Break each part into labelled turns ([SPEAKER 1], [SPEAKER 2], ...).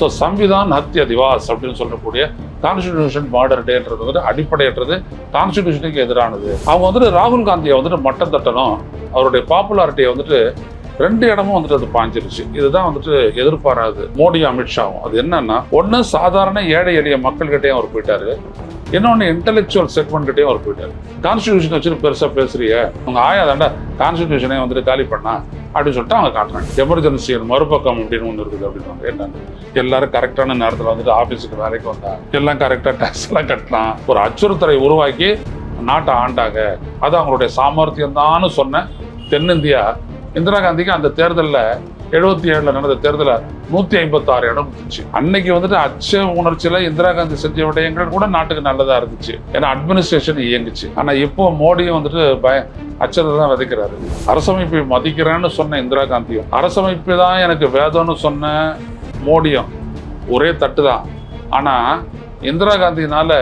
[SPEAKER 1] So சம்விதான் Hatya Diwas அப்படின்னு சொல்லக்கூடிய constitution border டேன்றது வந்து அடிப்படையற்றது கான்ஸ்டிடியூஷனுக்கு எதிரானது. அவங்க வந்துட்டு ராகுல் காந்தியை வந்துட்டு மட்டம் தட்டணும். அவருடைய பாப்புலாரிட்டியை வந்துட்டு ரெண்டு இடமும் வந்துட்டு அது பாஞ்சிருச்சு. இதுதான் வந்துட்டு எதிர்பாராது மோடி அமித்ஷாவும். அது என்னன்னா ஒன்று சாதாரண ஏழை எளிய மக்கள்கிட்டையும் அவர் போயிட்டாரு. இன்னொன்று இன்டெலெக்சுவல் செக்மெண்ட்கிட்டயும் அவர் போயிட்டார். கான்ஸ்டியூஷன் வச்சுட்டு பெருசாக பேசுறிய. அவங்க ஆயா தாண்டா கான்ஸ்டியூஷனே வந்துட்டு காலி பண்ணா அப்படின்னு சொல்லிட்டு அவங்க காட்டுறாங்க. எமர்ஜென்சி மறுபக்கம் அப்படின்னு ஒன்று இருக்குது அப்படின்னாங்க என்னன்னு எல்லாரும் கரெக்டான நேரத்தில் வந்துட்டு ஆஃபீஸுக்கு வேலைக்கு வந்தா எல்லாம் கரெக்டாக டேக்ஸ் எல்லாம் கட்டலாம். ஒரு அச்சுறுத்தலை உருவாக்கி நாட்டை ஆண்டாங்க. அது அவங்களுடைய சாமர்த்தியம் தான் சொன்ன தென்னிந்தியா. இந்திரா காந்திக்கு அந்த தேர்தலில் எழுபத்தி ஏழுல நடந்த தேர்தலில் நூத்தி ஐம்பத்தாறு இடம் இருந்துச்சு. அன்னைக்கு வந்துட்டு அச்ச உணர்ச்சியில இந்திரா காந்தி செஞ்ச விடயங்கள் கூட நாட்டுக்கு நல்லதா இருந்துச்சு. ஏன்னா அட்மினிஸ்ட்ரேஷன் இயங்குச்சு. ஆனா இப்போ மோடியும் வந்துட்டு பய அச்சத்தை தான் விதைக்கிறாரு. அரசமைப்பை மதிக்கிறேன்னு சொன்ன இந்திரா காந்தியும் அரசமைப்பு தான் எனக்கு வேதம்னு சொன்ன மோடியும் ஒரே தட்டு தான். ஆனா இந்திரா காந்தினால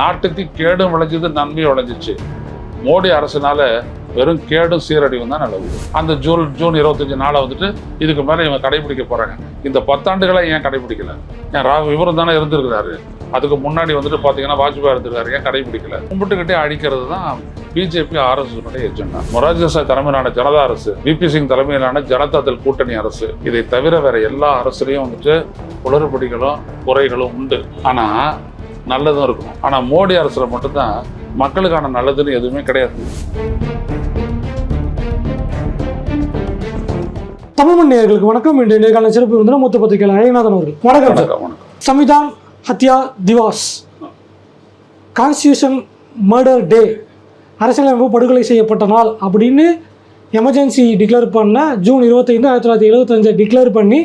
[SPEAKER 1] நாட்டுக்கு கேடும் விளைஞ்சது நன்மையும் விளைஞ்சிச்சு. மோடி அரசுனால வெறும் கேடும் சீரடிவும் தான் நிலவுது அந்த ஜூன் ஜூன் இருபத்தஞ்சு நாளை வந்துட்டு இதுக்கு மேலே இவங்க கடைபிடிக்க போகிறாங்க இந்த பத்தாண்டுகளை ஏன் கடைபிடிக்கல? ஏன் ரா விவரம் தானே இருந்திருக்கிறாரு. அதுக்கு முன்னாடி வந்துட்டு பார்த்தீங்கன்னா வாஜ்பாய் இருந்திருக்காரு ஏன் கடைபிடிக்கல? கும்பிட்டுக்கிட்டே அடிக்கிறது தான் பிஜேபி ஆர்எஸ்எஸ்னுடைய எஜெண்டா மொராஜி தேசாய் தலைமையிலான ஜனதா அரசு பிபி சிங் தலைமையிலான ஜனதா தள் கூட்டணி அரசு இதை தவிர வேற எல்லா அரசுலையும் வந்துட்டு குளறுபடிகளும் குறைகளும் உண்டு. ஆனால் நல்லதும் இருக்கும். ஆனால் மோடி அரசில் மட்டும்தான் மக்களுக்கான நல்லதுன்னு எதுவுமே கிடையாது.
[SPEAKER 2] தமிழ் நேயர்களுக்கு வணக்கம். இன்றைய நேர்காணல் சிறப்பு விருந்தினர் மூத்த பத்திரிகையாளர் அழகநாதன் அவர்கள். வணக்கம்.
[SPEAKER 1] வணக்கம்
[SPEAKER 2] Samvidhan Hatya Diwas. Constitution murder day அரசியலமைப்பு படுகொலை செய்யப்பட்ட நாள் அப்படின்னு எமர்ஜென்சி டிக்ளேர் பண்ண ஜூன் இருபத்தைந்து ஆயிரத்தி தொள்ளாயிரத்தி எழுபத்தஞ்சை டிக்ளேர் பண்ணி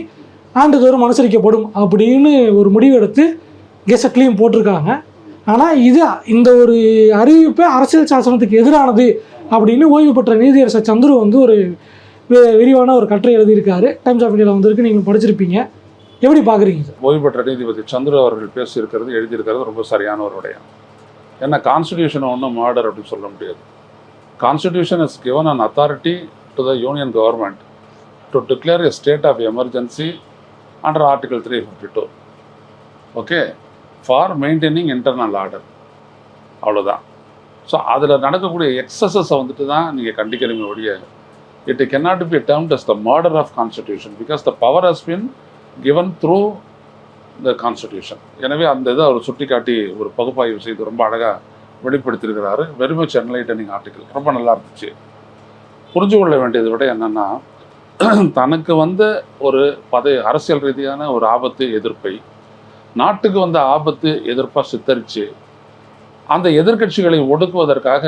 [SPEAKER 2] ஆண்டுதோறும் அனுசரிக்கப்படும் அப்படின்னு ஒரு முடிவு எடுத்து கெசட்லேயும் போட்டிருக்காங்க. ஆனால் இது இந்த ஒரு அறிவிப்பை அரசியல் சாசனத்துக்கு எதிரானது அப்படின்னு ஓய்வு பெற்ற நீதியரசர் சந்துரு வந்து ஒரு வி- விரிவான ஒரு கட்டுரை எழுதியிருக்காரு. டைம்ஸ் ஆஃப் இந்தியாவில் வந்திருக்கு. நீங்கள் படிச்சிருப்பீங்க. எப்படி பார்க்குறீங்க சார்
[SPEAKER 1] ஓய்வு பெற்ற நீதிபதி சந்துரு அவர்கள் பேசியிருக்கிறது எழுதியிருக்கிறது ரொம்ப சரியான ஒரு விடயம். ஏன்னா கான்ஸ்டியூஷன் ஒன்றும் மாடர் அப்படின்னு சொல்ல முடியாது. Constitution is given an authority to the union government to declare a state of emergency under article three fifty two okay for maintaining internal order அவ்வளோதான் ஸோ அதில் நடக்கக்கூடிய எக்ஸசஸை வந்துட்டு தான் நீங்கள் கண்டிக்கிறீங்க ஒழிய it can not be termed as the murder of constitution because the power has been given through the constitution. எனவே அந்த இதை அவர் சுட்டிக்காட்டி ஒரு பகுப்பாய்வு செய்து ரொம்ப அழகாக வெளிப்படுத்தியிருக்கிறாரு. வெரி மச் என்லைட்டனிங் ஆர்டிக்கல் ரொம்ப நல்லா இருந்துச்சு. புரிஞ்சு கொள்ள வேண்டியதை விட என்னென்னா தனக்கு வந்த ஒரு பதவி அரசியல் ரீதியான ஒரு ஆபத்து எதிர்ப்பை நாட்டுக்கு வந்த ஆபத்து எதிர்ப்பாக சித்தரித்து அந்த எதிர்க்கட்சிகளை ஒடுக்குவதற்காக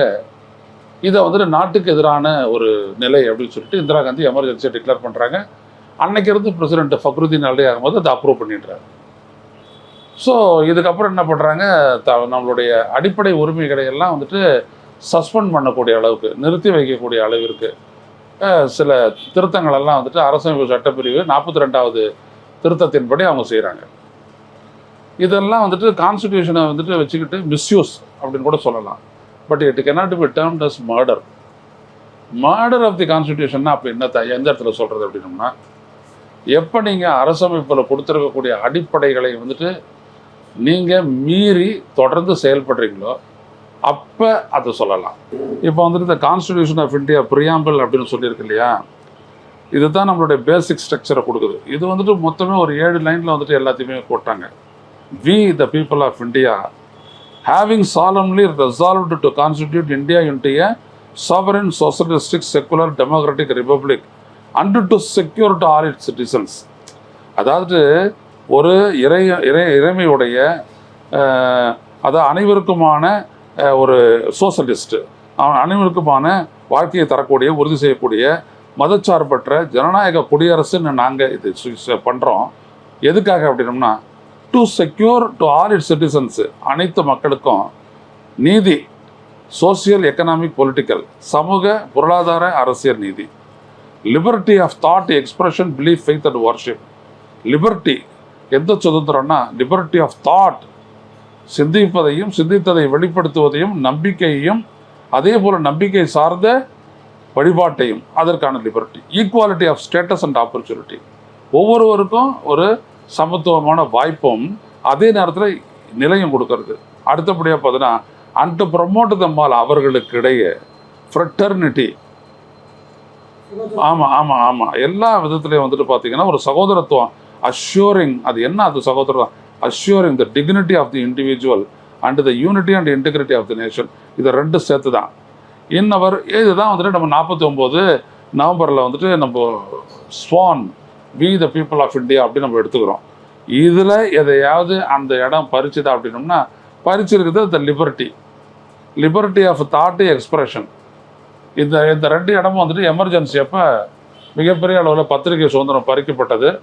[SPEAKER 1] இதை வந்துட்டு நாட்டுக்கு எதிரான ஒரு நிலை அப்படின்னு சொல்லிட்டு இந்திரா காந்தி எமர்ஜென்சியை டிக்ளேர் பண்ணுறாங்க அன்னைக்கு இருந்து பிரசிடென்ட் ஃபக்ருதீன் அலி ஆகும்போது அதை அப்ரூவ் பண்ணிடுறாரு. ஸோ இதுக்கப்புறம் என்ன பண்ணுறாங்க த நம்மளுடைய அடிப்படை உரிமைகளை எல்லாம் வந்துட்டு சஸ்பெண்ட் பண்ணக்கூடிய அளவுக்கு நிறுத்தி வைக்கக்கூடிய அளவிற்கு சில திருத்தங்களெல்லாம் வந்துட்டு அரசமைப்பு சட்டப்பிரிவு நாற்பத்தி ரெண்டாவது திருத்தத்தின்படி அவங்க செய்கிறாங்க இதெல்லாம் வந்துட்டு கான்ஸ்டியூஷனை வந்துட்டு வச்சுக்கிட்டு மிஸ்யூஸ் அப்படின்னு கூட சொல்லலாம். But it cannot be termed as murder murder of the கான்ஸ்டியூஷன்னா அப்போ என்ன த- எந்த இடத்துல சொல்கிறது அப்படின்னோம்னா எப்போ நீங்கள் அரசமைப்பில் கொடுத்துருக்கக்கூடிய அடிப்படைகளை வந்துட்டு நீங்கள் மீறி தொடர்ந்து செயல்படுறீங்களோ அப்போ அதை சொல்லலாம். இப்போ வந்துட்டு இந்த கான்ஸ்டியூஷன் ஆஃப் இந்தியா பிரியாம்பிள் அப்படின்னு சொல்லியிருக்கு இல்லையா? இதுதான் நம்மளுடைய பேசிக் ஸ்ட்ரக்சரை கொடுக்குது. இது வந்துட்டு மொத்தமே ஒரு ஏழு லைனில் வந்துட்டு எல்லாத்தையுமே போட்டாங்க. We the people of India having solemnly resolved to constitute India into a sovereign, socialistic, secular, democratic republic and to secure to all its citizens. அதாவது ஒரு இறை இறை இறைமையுடைய அதாவது அனைவருக்குமான ஒரு சோசலிஸ்ட் அனைவருக்குமான வாழ்க்கையை தரக்கூடிய உறுதி செய்யக்கூடிய மதச்சார்பற்ற ஜனநாயக குடியரசுன்னு நாங்கள் இது பண்ணுறோம் எதுக்காக அப்படின்னோம்னா to secure to all its citizens அனைத்து மக்களுக்கும் நீதி சோசியல் எக்கனாமிக் பொலிட்டிக்கல் சமூக பொருளாதார அரசியல் நீதி. Liberty of thought expression belief faith and worship liberty எந்த சுதந்திரம்னா லிபர்ட்டி ஆஃப் தாட் சிந்திப்பதையும் சிந்தித்ததை வெளிப்படுத்துவதையும் நம்பிக்கையையும் அதே போல் நம்பிக்கை சார்ந்த வழிபாட்டையும் அதற்கான liberty equality of status and opportunity ஒவ்வொருவருக்கும் ஒரு சமத்துவமான வாய்ப்பும் அதே நேரத்தில் நிலையும் கொடுக்கறது. அடுத்தபடியாக பார்த்தீங்கன்னா அண்ட் ப்ரொமோட் தம்பால் அவர்களுக்கு இடையே ஃப்ரெட்டர்னிட்டி ஆமாம் ஆமாம் ஆமாம் எல்லா விதத்துலையும் வந்துட்டு பார்த்தீங்கன்னா ஒரு சகோதரத்துவம் அஷ்யூரிங் அது என்ன அது சகோதரம் assuring the dignity of the individual and the unity and integrity of the nation இதை ரெண்டு சேர்த்து தான் இன்னவர் இதுதான் வந்துட்டு நம்ம நாற்பத்தி ஒம்பது நவம்பரில் வந்துட்டு நம்ம Swan we the people of India அப்படின்னு நம்ம எடுத்துக்கிறோம். இதில் எதையாவது அந்த இடம் பறிச்சுதா அப்படின்னோம்னா பறிச்சிருக்குது the liberty liberty of thought expression இந்த இந்த ரெண்டு இடமும் வந்துட்டு எமர்ஜென்சி அப்போ மிகப்பெரிய அளவில் பத்திரிகை சுதந்திரம் பறிக்கப்பட்டது.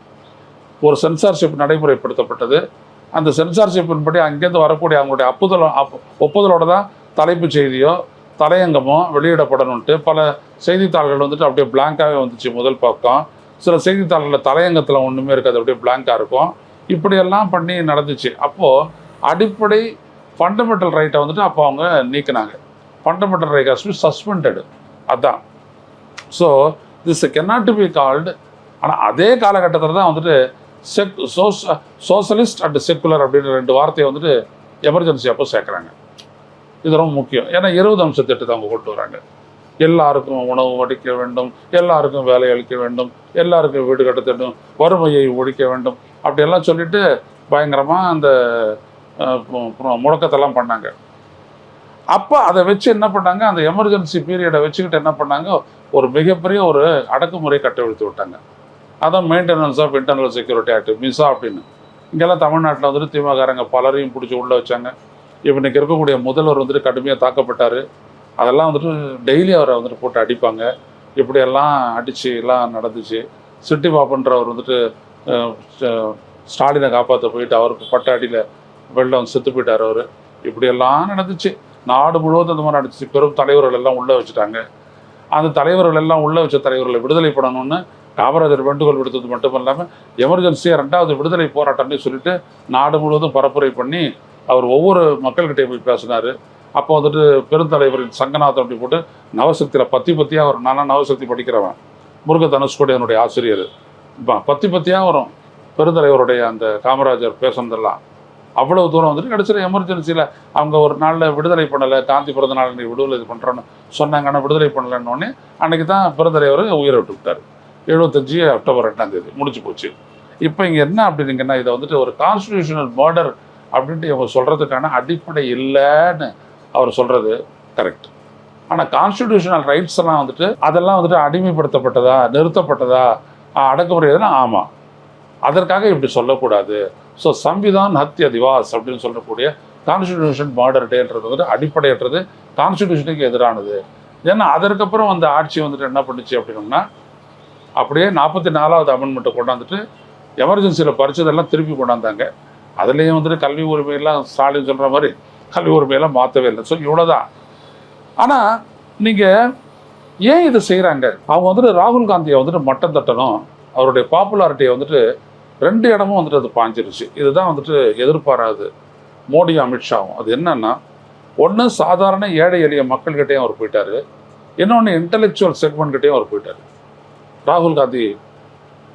[SPEAKER 1] ஒரு சென்சார்ஷிப் நடைமுறைப்படுத்தப்பட்டது. அந்த சென்சார்ஷிப்பின் படி அங்கேருந்து வரக்கூடிய அவங்களுடைய அப்புதல் அப்- ஒப்புதலோட தான் தலைப்புச் செய்தியோ தலையங்கமோ வெளியிடப்படணுன்ட்டு பல செய்தித்தாள்கள் வந்துட்டு அப்படியே பிளாங்காகவே வந்துச்சு முதல் பக்கம். சில செய்தித்தாளில் தலையங்கத்தில் ஒன்றுமே இருக்காது. அப்படியே பிளாங்காக இருக்கும். இப்படியெல்லாம் பண்ணி நடந்துச்சு. அப்போது அடிப்படை ஃபண்டமெண்டல் ரைட்டை வந்துட்டு அப்போ அவங்க நீக்கினாங்க. Fundamental right has be suspended அதான். So this cannot to be called ஆனால் அதே காலகட்டத்தில் தான் வந்துட்டு செக் சோஸ் சோசலிஸ்ட் அண்ட் செக்குலர் அப்படின்ற ரெண்டு வார்த்தையை வந்துட்டு எமர்ஜென்சி அப்போ சேர்க்குறாங்க. இது ரொம்ப முக்கியம். ஏன்னா இருபது அம்ச திட்டத்தை அவங்க கொண்டு வராங்க. எல்லாருக்கும் உணவு அடிக்க வேண்டும் எல்லாருக்கும் வேலை அளிக்க வேண்டும் எல்லாருக்கும் வீடு கட்டத்திடும் வறுமையை ஒழிக்க வேண்டும். அப்படியெல்லாம் சொல்லிட்டு பயங்கரமாக அந்த முழக்கத்தெல்லாம் பண்ணாங்க. அப்போ அதை வச்சு என்ன பண்ணாங்க? அந்த எமர்ஜென்சி பீரியடை வச்சுக்கிட்டு என்ன பண்ணாங்க? ஒரு மிகப்பெரிய ஒரு அடக்குமுறை கட்டவிழ்த்து விட்டாங்க. அதான் maintenance of internal security act MISA அப்படின்னு. இங்கெல்லாம் தமிழ்நாட்டில் வந்துட்டு திமுககாரங்க பலரையும் பிடிச்சி உள்ளே வச்சாங்க. இவனுக்கு இருக்கக்கூடிய முதல்வர் வந்துட்டு கடுமையாக தாக்கப்பட்டார். அதெல்லாம் வந்துட்டு டெய்லி அவரை வந்துட்டு போட்டு அடிப்பாங்க. இப்படியெல்லாம் அடித்து எல்லாம் நடந்துச்சு. சிட்டி பாப்புன்றவர் வந்துட்டு ஸ்டாலினை காப்பாற்ற போயிட்டு அவருக்கு பட்ட அடியில் வெளில வந்து செத்து போயிட்டார் அவர். இப்படியெல்லாம் நடந்துச்சு. நாடு முழுவதும் இந்த மாதிரி நடந்துச்சு. பெரும் தலைவர்கள் எல்லாம் உள்ளே வச்சுட்டாங்க. அந்த தலைவர்கள் எல்லாம் உள்ளே வச்ச தலைவர்களை விடுதலை பண்ணணும்னு காமராஜர் வேண்டுகோள் விடுத்தது மட்டும் இல்லாமல் எமர்ஜென்சியாக ரெண்டாவது விடுதலை போராட்டம்னு சொல்லிட்டு நாடு முழுவதும் பரப்புரை பண்ணி அவர் ஒவ்வொரு மக்கள்கிட்டையும் போய் பேசினார். அப்போ வந்துட்டு பெருந்தலைவரின் சங்கநாதன் அப்படி போட்டு நவசக்தியில் பத்தி பத்தியாக வரும். நானும் நவசக்தி படிக்கிறவன். முருக தனுஷ்கோடி என்னுடைய ஆசிரியர் பத்தி பத்தியாக வரும். பெருந்தலைவருடைய அந்த காமராஜர் பேசுனதெல்லாம். அவ்வளவு தூரம் வந்துட்டு கிடச்சிரு எமர்ஜென்சியில் அவங்க ஒரு நாளில் விடுதலை பண்ணலை காந்தி பிறந்த நாள் இன்னைக்கு விடுதலை பண்ணுறோன்னு சொன்னாங்க. ஆனால் விடுதலை பண்ணலைன்னொடனே அன்னைக்கு தான் பெருந்தலைவர் உயிரை விட்டு விட்டார். எழுபத்தஞ்சு அக்டோபர் ரெண்டாம் தேதி முடிஞ்சு போச்சு. இப்போ இங்கே என்ன அப்படின்னீங்கன்னா இதை வந்துட்டு ஒரு கான்ஸ்டியூஷனல் மர்டர் அப்படின்ட்டு இவங்க சொல்கிறதுக்கான அடிப்படை இல்லைன்னு அவர் சொல்கிறது கரெக்ட் ஆனால் கான்ஸ்டிடியூஷனல் ரைட்ஸ் எல்லாம் வந்துட்டு அதெல்லாம் வந்துட்டு அடிமைப்படுத்தப்பட்டதா நிறுத்தப்பட்டதா அடக்குமுறை எதுனா ஆமாம் அதற்காக இப்படி சொல்லக்கூடாது. ஸோ சம்விதான் ஹத்ய திவாஸ் அப்படின்னு சொல்லக்கூடிய கான்ஸ்டிடியூஷன் பார்டர் டேன்றது வந்துட்டு அடிப்படையற்றது கான்ஸ்டிடியூஷனுக்கு எதிரானது. ஏன்னா அதற்கப்புறம் அந்த ஆட்சி வந்துட்டு என்ன பண்ணுச்சு அப்படின்னோம்னா அப்படியே நாற்பத்தி நாலாவது அமெண்ட்மெண்ட்டை கொண்டாந்துட்டு எமர்ஜென்சியில் பறிச்சதெல்லாம் திருப்பி கொண்டாந்தாங்க. அதுலேயும் வந்துட்டு கல்வி உரிமையெல்லாம் ஸ்டாலின் சொல்கிற மாதிரி கல்வி உரிமையெல்லாம் மாற்றவே இல்லை. ஸோ இவ்வளோதான் ஆனால் நீங்கள் ஏன் இதை செய்கிறாங்க அவங்க வந்துட்டு ராகுல் காந்தியை வந்துட்டு மட்டம் தட்டணும். அவருடைய பாப்புலாரிட்டியை வந்துட்டு ரெண்டு இடமும் வந்துட்டு அது பாஞ்சிருச்சு. இதுதான் வந்துட்டு எதிர்பாராது மோடி அமித்ஷாவும் அது என்னன்னா ஒன்று சாதாரண ஏழை எளிய மக்கள்கிட்டையும் அவர் போயிட்டாரு. இன்னொன்று இன்டெலெக்சுவல் செக்மெண்ட்கிட்டையும் அவர் போயிட்டார். ராகுல் காந்தி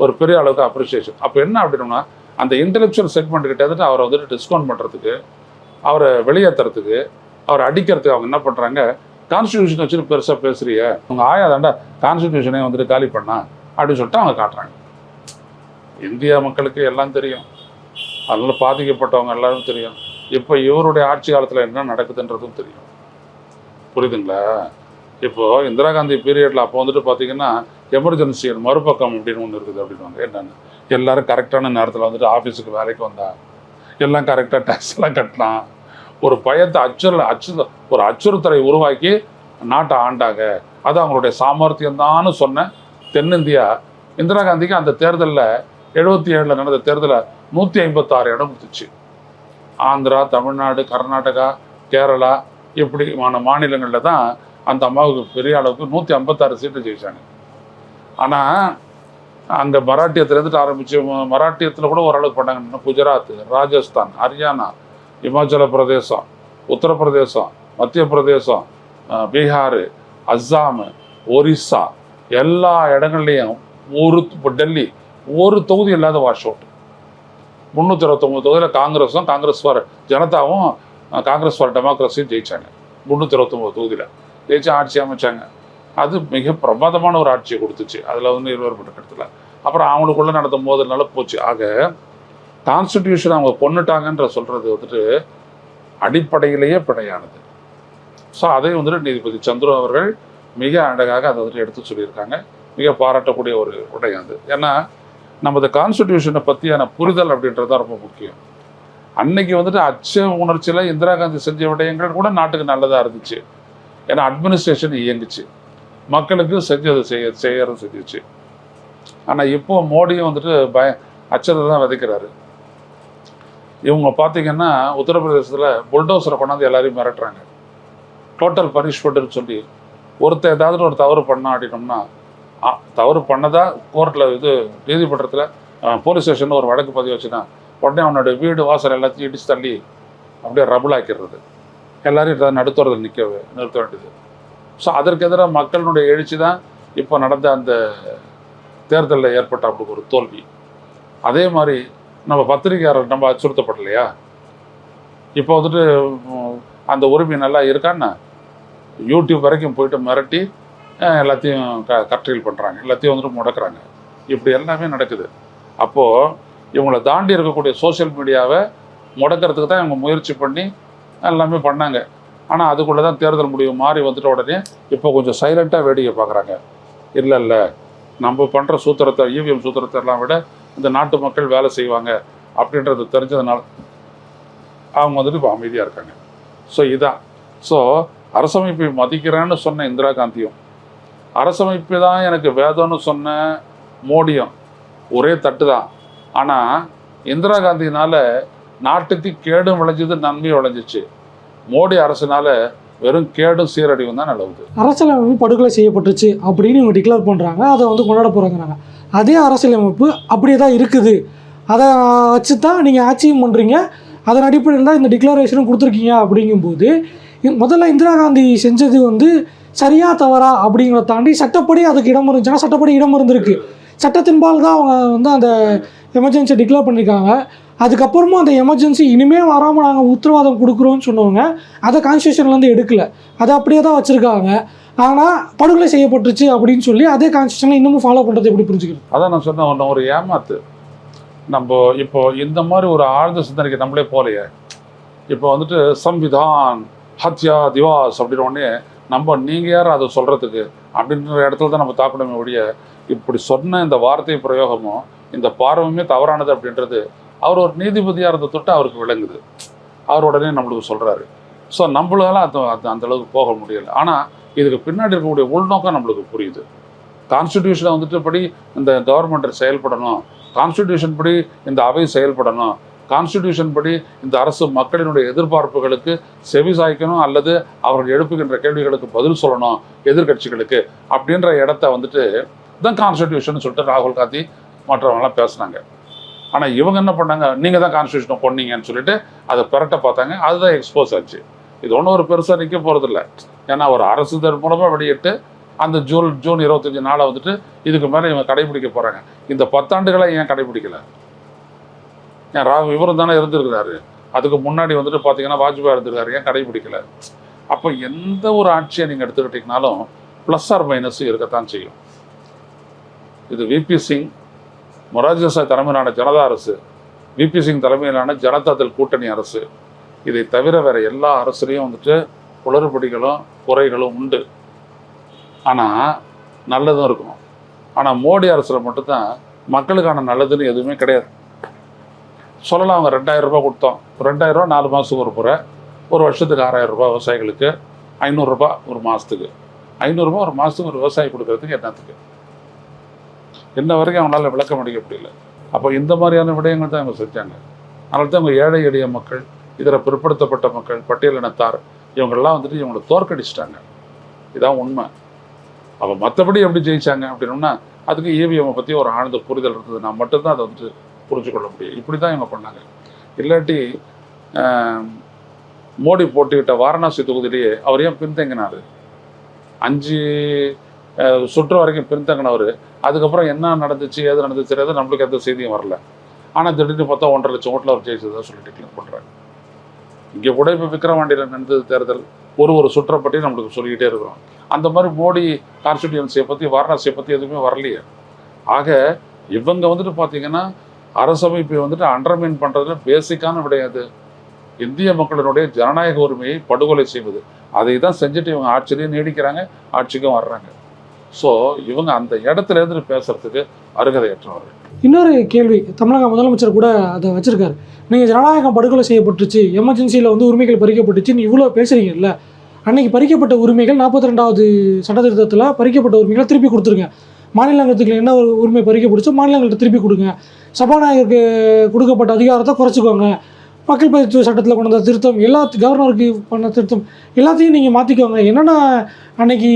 [SPEAKER 1] ஒரு பெரிய அளவுக்கு அப்ரிசியேஷன் அப்போ என்ன அப்படின்னா அந்த இன்டெலெக்சுவல் செக்மெண்ட் கிட்ட வந்துட்டு அவரை வந்துட்டு டிஸ்கவுண்ட் பண்ணுறதுக்கு அவரை வெளியேற்றுறதுக்கு அவரை அடிக்கிறதுக்கு அவங்க என்ன பண்ணுறாங்க கான்ஸ்டியூஷன் வச்சுட்டு பெருசாக பேசுறிய. உங்க ஆயா தாண்டா கான்ஸ்டியூஷனே வந்துட்டு காலி பண்ணா அப்படின்னு சொல்லிட்டு அவங்க காட்டுறாங்க. இந்திய மக்களுக்கு எல்லாம் தெரியும். அதனால பாதிக்கப்பட்டவங்க எல்லாரும் தெரியும். இப்போ இவருடைய ஆட்சி காலத்தில் என்ன நடக்குதுன்றதும் தெரியும். புரியுதுங்களா? இப்போ இந்திரா காந்தி பீரியட்ல அப்போ வந்துட்டு பார்த்தீங்கன்னா எமர்ஜென்சி மறுபக்கம் அப்படின்னு ஒன்று இருக்குது அப்படின்வாங்க என்னன்னு? எல்லாரும் கரெக்டான நேரத்தில் வந்துட்டு ஆஃபீஸுக்கு வேலைக்கு வந்தா. எல்லாம் கரெக்டாக டேக்ஸ் எல்லாம் கட்டினான். ஒரு பயத்தை அச்சுற அச்சு ஒரு அச்சுறுத்தலை உருவாக்கி நாட்டை ஆண்டாங்க. அது அவங்களுடைய சாமர்த்தியம்தான்னு சொன்ன தென்னிந்தியா இந்திரா காந்திக்கு அந்த தேர்தலில் எழுபத்தி ஏழில் நடந்த தேர்தலில் நூற்றி ஐம்பத்தாறு இடம் கொடுத்துச்சு ஆந்திரா தமிழ்நாடு கர்நாடகா கேரளா இப்படிமான மாநிலங்களில் தான் அந்த அம்மாவுக்கு பெரிய அளவுக்கு நூற்றி ஐம்பத்தாறு சீட்டு ஜெயிச்சாங்க. ஆனால் அங்கே மராட்டியத்துலேருந்து ஆரம்பித்து மராட்டியத்தில் கூட ஓரளவுக்கு பண்ணாங்க. குஜராத் ராஜஸ்தான் ஹரியானா இமாச்சல பிரதேசம் உத்தரப்பிரதேசம் மத்திய பிரதேசம் பீகார் அஸ்ஸாம் ஒரிஸ்ஸா எல்லா இடங்கள்லையும் ஒரு இப்போ டெல்லி ஒரு தொகுதி இல்லாத வாஷ் அவுட் முந்நூற்றி இருபத்தொம்போது தொகுதியில் காங்கிரஸும் காங்கிரஸ் ஃபார் ஜனதாவும் காங்கிரஸ் ஃபார் டெமோக்ரஸியும் ஜெயிச்சாங்க. முந்நூற்றி இருபத்தொம்போது தொகுதியில் ஜெயிச்சு ஆட்சி அமைச்சாங்க. அது மிக பிரமாதமான ஒரு ஆட்சியை கொடுத்துச்சு. அதில் வந்து இருவர் கட்டத்தில் அப்புறம் அவங்களுக்குள்ளே நடந்த மோதல்னால போச்சு. ஆக கான்ஸ்டிடியூஷன் அவங்க கொண்டுட்டாங்கன்ற சொல்கிறது வந்துட்டு அடிப்படையிலேயே பிழையானது ஸோ அதை வந்துட்டு நீதிபதி சந்துரு அவர்கள் மிக அழகாக அதை வந்துட்டு எடுத்து சொல்லியிருக்காங்க. மிக பாராட்டக்கூடிய ஒரு உடையம் அது. ஏன்னா நமது கான்ஸ்டிடியூஷனை பற்றியான புரிதல் அப்படின்றது தான் ரொம்ப முக்கியம். அன்னைக்கு வந்துட்டு அச்ச உணர்ச்சியில் இந்திரா காந்தி செஞ்ச விடயங்கள் கூட நாட்டுக்கு நல்லதாக இருந்துச்சு. ஏன்னா அட்மினிஸ்ட்ரேஷன் இயங்குச்சு. மக்களுக்கு செஞ்சது செய்ய செய்யறது செஞ்சுச்சு ஆனால் இப்போ மோடியும் வந்துட்டு பய அச்சத்தை தான் விதைக்கிறாரு. இவங்க பார்த்தீங்கன்னா உத்தரப்பிரதேசத்தில் புல்டோசரை கொண்டாந்து எல்லாரையும் மிரட்டுறாங்க. டோட்டல் பனிஷ்மெண்ட்னு சொல்லி ஒருத்தர் ஏதாவது ஒரு தவறு பண்ணா அப்படின்னோம்னா தவறு பண்ணதா கோர்ட்டில் இது நீதிமன்றத்தில் போலீஸ் ஸ்டேஷனில் ஒரு வழக்கு பதிவு வச்சுன்னா உடனே அவனோட வீடு வாசல் எல்லாத்தையும் இடிச்சு தள்ளி அப்படியே ரபுள் ஆக்கிடுறது எல்லாரையும் நடுத்துறதில் நிற்க நிறுத்த வேண்டியது. ஸோ அதற்கு எதிராக மக்களுடைய எழுச்சி தான் இப்போ நடந்த அந்த தேர்தலில் ஏற்பட்ட அப்படி ஒரு தோல்வி. அதே மாதிரி நம்ம பத்திரிகையாளர் நம்ம அச்சுறுத்தப்படலையா? இப்போ வந்துட்டு அந்த உரிமை நல்லா இருக்கான்னு யூடியூப் வரைக்கும் போயிட்டு மிரட்டி எல்லாத்தையும் க கற்றீல் பண்ணுறாங்க எல்லாத்தையும் வந்துட்டு முடக்கிறாங்க. இப்படி எல்லாமே நடக்குது. அப்போது இவங்களை தாண்டி இருக்கக்கூடிய சோஷியல் மீடியாவை முடக்கிறதுக்கு தான் இவங்க முயற்சி பண்ணி எல்லாமே பண்ணாங்க. ஆனால் அதுக்குள்ளே தான் தேர்தல் முடிவு மாறி வந்துட்ட உடனே இப்போ கொஞ்சம் சைலண்ட்டாக வேடிக்கை பார்க்குறாங்க. இல்லை இல்லை. நம்ம பண்ணுற சூத்திரத்தை இவிஎம் சூத்திரத்தை எல்லாம் விட இந்த நாட்டு மக்கள் வேலை செய்வாங்க அப்படின்றது தெரிஞ்சதுனால அவங்க வந்துட்டு இப்போ அமைதியாக இருக்காங்க. ஸோ இதான். ஸோ அரசமைப்பை மதிக்கிறேன்னு சொன்ன இந்திரா காந்தியும் அரசமைப்பு தான் எனக்கு வேதம்னு சொன்ன மோடியும் ஒரே தட்டு தான் ஆனால் இந்திரா காந்தினால் நாட்டுக்கு கேடும் விளைஞ்சது நன்மையும் விளைஞ்சிச்சு. மோடி அரசுனால வெறும் கேடும் சீரடிவும் தான் நிலவுது.
[SPEAKER 2] அரசியலமைப்பு படுகொலை செய்யப்பட்டுச்சு அப்படின்னு இவங்க டிக்ளேர் பண்ணுறாங்க அதை வந்து கொண்டாட போகிறாங்கிறாங்க அதே அரசியலமைப்பு அப்படியே தான் இருக்குது. அதை வச்சு தான் நீங்கள் ஆட்சியும் பண்ணுறீங்க அதன் அடிப்படையில் தான் இந்த டிக்ளரேஷனும் கொடுத்துருக்கீங்க அப்படிங்கும்போது முதல்ல இந்திரா காந்தி செஞ்சது வந்து சரியா தவறா அப்படிங்கிறத தாண்டி சட்டப்படி அதுக்கு இடம் இருந்துச்சுன்னா சட்டப்படி இடம் இருந்திருக்கு. சட்டத்தின்பால் தான் அவங்க வந்து அந்த எமர்ஜென்சி டிக்ளேர் பண்ணியிருக்காங்க அதுக்கப்புறமும் அந்த எமர்ஜென்சி இனிமேல் வராமல் நாங்கள் உத்தரவாதம் கொடுக்குறோன்னு சொன்னவங்க அதை கான்ஸ்டியூஷன்லேருந்து எடுக்கல. அதை அப்படியே தான் வச்சுருக்காங்க. ஆனால் படுகொலை செய்யப்பட்டுருச்சு அப்படின்னு சொல்லி அதே கான்ஸ்டியூஷனை இன்னமும் ஃபாலோ பண்ணுறது எப்படி புரிஞ்சுக்கணும்
[SPEAKER 1] அதான் நான் சொன்ன ஒன்று ஒரு ஏமாத்து. நம்ம இப்போ இந்த மாதிரி ஒரு ஆழ்ந்த சிந்தனைக்கு நம்மளே போலையே. இப்போ வந்துட்டு சம்விதான் ஹத்யா திவாஸ் அப்படின்ற உடனே நம்ம நீங்கள் யார் அதை சொல்கிறதுக்கு அப்படின்ற இடத்துல தான் நம்ம தாக்கணுமே ஒழிய இப்படி சொன்ன இந்த வார்த்தை பிரயோகமும் இந்த பார்வமே தவறானது அப்படின்றது அவர் ஒரு நீதிபதியாக இருந்த தொட்டு அவருக்கு விளங்குது. அவர் உடனே நம்மளுக்கு சொல்கிறாரு ஸோ நம்மளால அது அது அந்த அளவுக்கு போக முடியலை. ஆனால் இதுக்கு பின்னாடி இருக்கக்கூடிய உள்நோக்கம் நம்மளுக்கு புரியுது. கான்ஸ்டிடியூஷனை வந்துட்டு படி இந்த கவர்மெண்ட் செயல்படணும்? கான்ஸ்டிடியூஷன் படி இந்த அவை செயல்படணும்? கான்ஸ்டிடியூஷன் படி இந்த அரசு மக்களினுடைய எதிர்பார்ப்புகளுக்கு செவி சாய்க்கணும் அல்லது அவர்கள் எழுப்புகின்ற கேள்விகளுக்கு பதில் சொல்லணும் எதிர்க்கட்சிகளுக்கு அப்படின்ற இடத்த வந்துட்டு தான் கான்ஸ்டிடியூஷன் சொல்லிட்டு ராகுல் காந்தி மற்றவங்களாம் பேசுனாங்க ஆனால் இவங்க என்ன பண்ணாங்க? நீங்கள் தான் கான்ஸ்டியூஷனை கொன்னீங்கன்னு சொல்லிட்டு அதை பெரட்ட பார்த்தாங்க. அதுதான் எக்ஸ்போஸ் ஆச்சு. இது ஒன்றும் ஒரு பெருசாக நிற்க போகிறதில்ல ஏன்னா ஒரு அரசு தர் மூலமாக வெளியிட்டு அந்த ஜூன் ஜூன் இருபத்தஞ்சி நாளை வந்துட்டு இதுக்கு மேலே இவங்க கடைபிடிக்க போகிறாங்க இந்த பத்தாண்டுகளை ஏன் கடைபிடிக்கல? ஏன் ரா இவரும் தானே இருந்திருக்கிறாரு. அதுக்கு முன்னாடி வந்துட்டு பார்த்தீங்கன்னா வாஜ்பாய் இருந்திருக்காரு. ஏன் கடைபிடிக்கல? அப்போ எந்த ஒரு ஆட்சியை நீங்கள் எடுத்துக்கிட்டிங்கனாலும் ப்ளஸ் ஆர் மைனஸ் இருக்கத்தான் செய்யும். இது விபி சிங் மொராஜி தேசாய் தலைமையிலான ஜனதா அரசு விபி சிங் தலைமையிலான ஜனதாதள் கூட்டணி அரசு. இதை தவிர வேற எல்லா அரசுலையும் வந்துட்டு குளறுபடிகளும் குறைகளும் உண்டு. ஆனால் நல்லதும் இருக்கும். ஆனால் மோடி அரசில் மட்டும்தான் மக்களுக்கான நல்லதுன்னு எதுவுமே கிடையாது. சொல்லலாம் அவங்க ரெண்டாயிரம் ரூபாய் கொடுத்தோம். ரெண்டாயிரம் ரூபா நாலு மாதத்துக்கு ஒரு முறை. ஒரு வருஷத்துக்கு ஆறாயிரம் ரூபாய் விவசாயிகளுக்கு. ஐநூறுரூபா ஒரு மாதத்துக்கு ஐநூறுரூபா ஒரு மாதத்துக்கு ஒரு விவசாயி கொடுக்கறதுக்கு என்னத்துக்கு? இன்ன வரைக்கும் அவங்களால விளக்கம் அளிக்க முடியல. அப்போ இந்த மாதிரியான விடயங்கள் தான் இவங்க செஞ்சாங்க. அதனால தான் இவங்க ஏழை எளிய மக்கள் இதர பிற்படுத்தப்பட்ட மக்கள் பட்டியலினத்தார் இவங்கெல்லாம் வந்துட்டு இவங்களை தோற்கடிச்சிட்டாங்க. இதான் உண்மை. அப்போ மற்றபடி எப்படி ஜெயிச்சாங்க அப்படின்னோம்னா அதுக்கு இவிஎம்மை பற்றி ஒரு ஆழ்ந்த புரிதல் இருந்தது. நான் மட்டும்தான் அதை வந்து புரிஞ்சு கொள்ள முடியும். இப்படி தான் இவங்க பண்ணாங்க. இல்லாட்டி மோடி போட்டியிட்ட வாரணாசி தொகுதியிலேயே அவர் ஏன் பின்தங்கினார்? அஞ்சு சுற்று வரைக்கும் பின்தங்கினவர். அதுக்கப்புறம் என்ன நடந்துச்சு எது நடந்துச்சு தெரியாது நம்மளுக்கு எந்த செய்தியும் வரல. ஆனால் திடீர்னு பார்த்தா ஒன்றரை லட்சம் ஓட்டில் அவர் ஜெயிச்சதாக சொல்லிட்டு கிளிக் பண்ணுறாங்க இங்கே கூட இப்போ விக்ரவாண்டியில் நடந்தது தேர்தல் ஒரு ஒரு சுற்றை பற்றி நம்மளுக்கு சொல்லிக்கிட்டே இருக்கிறோம். அந்த மாதிரி மோடி கான்ஸ்டிடியூன்சியை பற்றி வாரணாசியை பற்றி எதுவுமே வரலையே. ஆக இவங்க வந்துட்டு பார்த்தீங்கன்னா அரசமைப்பை வந்துட்டு அண்டர்மைன் பண்ணுறதுல பேசிக்கான விடயம் அது. இந்திய மக்களினுடைய ஜனநாயக உரிமையை படுகொலை செய்வது. அதை தான் செஞ்சுட்டு இவங்க ஆட்சியிலையும் நீடிக்கிறாங்க ஆட்சிக்கும் வர்றாங்க. ஸோ இவங்க அந்த இடத்துல இருந்து பேசுறதுக்கு அருகதையற்றவர்கள்.
[SPEAKER 2] இன்னொரு கேள்வி தமிழக முதலமைச்சர் கூட அதை வச்சிருக்காரு. நீங்கள் ஜனநாயகம் படுகொலை செய்யப்பட்டுச்சு எமர்ஜென்சியில் வந்து உரிமைகள் பறிக்கப்பட்டுச்சுன்னு இவ்வளோ பேசுறீங்கல்ல அன்னைக்கு பறிக்கப்பட்ட உரிமைகள் நாற்பத்தி ரெண்டாவது சட்டத்திருத்தத்தில் பறிக்கப்பட்ட உரிமைகளை திருப்பி கொடுத்துருங்க. மாநிலங்களுக்கு என்ன ஒரு உரிமை பறிக்கப்பட்டுச்சோ மாநிலங்கள்கிட்ட திருப்பி கொடுங்க. சபாநாயகருக்கு கொடுக்கப்பட்ட அதிகாரத்தை குறைச்சிக்கோங்க. மக்கள் பதிவு சட்டத்தில் கொண்டு வந்த திருத்தம் எல்லா கவர்னருக்கு பண்ண திருத்தம் எல்லாத்தையும் நீங்கள் மாற்றிக்கோங்க என்னென்ன அன்னைக்கு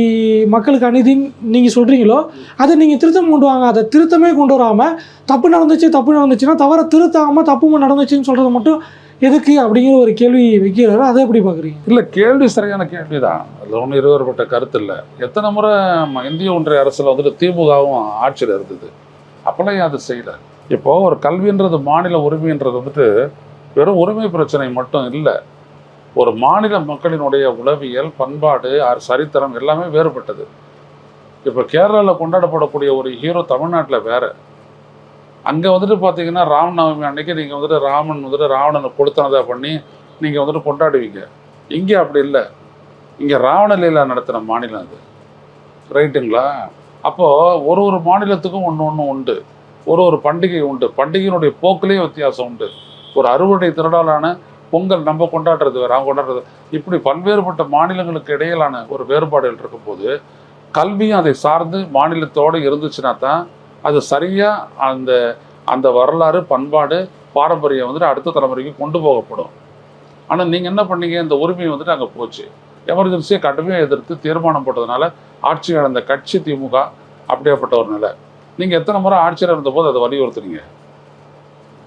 [SPEAKER 2] மக்களுக்கு அநீதின்னு நீங்கள் சொல்கிறீங்களோ அதை நீங்கள் திருத்தம் கொண்டு வாங்க. அதை திருத்தமே கொண்டு வராமல் தப்பு நடந்துச்சு தப்பு நடந்துச்சுன்னா தவிர திருத்தாமல் தப்பு நடந்துச்சுன்னு சொல்கிறது மட்டும் எதுக்கு அப்படிங்கிற ஒரு கேள்வி வைக்கிறாரு அதை எப்படி பார்க்குறீங்க?
[SPEAKER 1] இல்லை கேள்வி சரியான கேள்வி தான் அதில் ஒன்றும் இருவருப்பட்ட கருத்து இல்லை. எத்தனை முறை ம- இந்திய ஒன்றிய அரசில் வந்துட்டு திமுகவும் ஆட்சியில் இருந்தது. அப்போல்லாம் ஏன் அது செய்யலை? இப்போது ஒரு கல்வின்றது மாநில உரிமைன்றது வந்துட்டு வெறும் உரிமை பிரச்சனை மட்டும் இல்லை. ஒரு மாநில மக்களினுடைய உளவியல் பண்பாடு சரித்திரம் எல்லாமே வேறுபட்டது. இப்போ கேரளாவில் கொண்டாடப்படக்கூடிய ஒரு ஹீரோ தமிழ்நாட்டில் வேற. அங்கே வந்துட்டு பார்த்தீங்கன்னா ராமநவமி அன்னைக்கு நீங்கள் வந்துட்டு ராமன் வந்துட்டு ராவணனை கொடுத்தனதா பண்ணி நீங்கள் வந்துட்டு கொண்டாடுவீங்க. இங்கே அப்படி இல்லை. இங்கே ராவண லீலா நடத்தின மாநிலம் அது. ரைட்டுங்களா? அப்போது ஒரு ஒரு மாநிலத்துக்கும் ஒன்று ஒன்று உண்டு. ஒரு ஒரு பண்டிகை உண்டு. பண்டிகையினுடைய போக்கிலேயே வித்தியாசம் உண்டு. ஒரு அறுவடை திருடாலான பொங்கல் நம்ம கொண்டாடுறது வேறு அவங்க கொண்டாடுறது. இப்படி பல்வேறுபட்ட மாநிலங்களுக்கு இடையிலான ஒரு வேறுபாடுகள் இருக்கும்போது கல்வியும் அதை சார்ந்து மாநிலத்தோடு இருந்துச்சுன்னா தான் அது சரியாக அந்த அந்த வரலாறு பண்பாடு பாரம்பரியம் வந்துட்டு அடுத்த தலைமுறைக்கு கொண்டு போகப்படும். ஆனால் நீங்கள் என்ன பண்ணீங்க? இந்த உரிமை வந்துட்டு அங்கே போச்சு. எமர்ஜென்சியை கடுமையாக எதிர்த்து தீர்மானம் போட்டதுனால ஆட்சி அடைந்த கட்சி திமுக அப்படியாப்பட்ட ஒரு நிலை. நீங்கள் எத்தனை முறை ஆட்சியில் இருந்தபோது அதை வலியுறுத்துனீங்க?